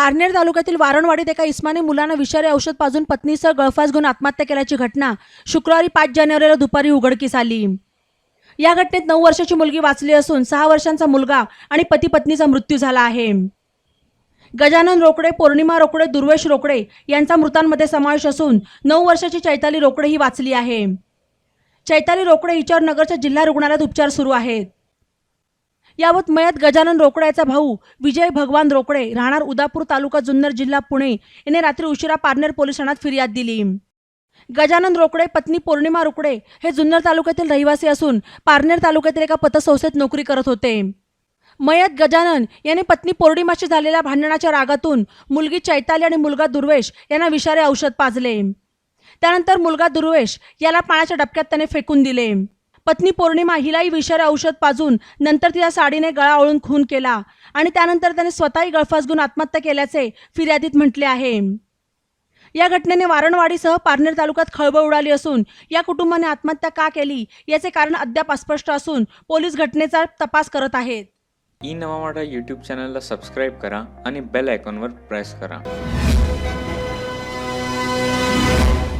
पारनेर तालुक्यातील वारणवाडीत एका इस्माने मुलांना विषारी औषध पाजून पत्नीसह गळफास घेऊन आत्महत्या केल्याची घटना शुक्रवारी पाच जानेवारीला दुपारी उघडकीस आली. या घटनेत नऊ वर्षाची मुलगी वाचली असून सहा वर्षांचा मुलगा आणि पती पत्नीचा मृत्यू झाला आहे. गजानन रोकडे पौर्णिमा रोकडे दुर्वेश रोकडे यांचा मृतांमध्ये समावेश असून नऊ वर्षाची चैताली रोकडे ही वाचली आहे. चैताली रोकडे हिच्यावर नगरच्या जिल्हा रुग्णालयात उपचार सुरू आहेत. यावत मयत गजानन रोकड्याचा भाऊ विजय भगवान रोकडे राहणार उदापूर तालुका जुन्नर जिल्हा पुणे. याने रात्री उशिरा पारनेर पोलीस ठाण्यात फिर्याद दिली. गजानन रोकडे पत्नी पौर्णिमा रोकडे हे जुन्नर तालुक्यातील रहिवासी असून पारनेर तालुक्यातील एका पतसंस्थेत नोकरी करत होते. मयत गजानन याने पत्नी पौर्णिमाशी झालेल्या भांडणाच्या रागातून मुलगी चैताली आणि मुलगा दुर्वेश यांना विषारी औषध पाजले. त्यानंतर मुलगा दुर्वेश याला पाण्याच्या डबक्यात त्याने फेकून दिले. पत्नी पौर्णिमा हिलाही विषारी औषध पाजून नंतर तिला साडीने गळा ओळून खून केला. आणि त्यानंतर त्याने स्वतःही गळफास घेऊन आत्महत्या केल्याचे फिर्यादीत म्हटले आहे. या घटनेने वारणवाडीसह पारनेर तालुक्यात खळबळ उडाली असून या कुटुंबाने आत्महत्या का केली याचे कारण अद्याप अस्पष्ट असून पोलीस घटनेचा तपास करत आहेत. ई नवा यूट्यूब चॅनलला सबस्क्राईब करा आणि बेल आयकॉनवर प्रेस करा.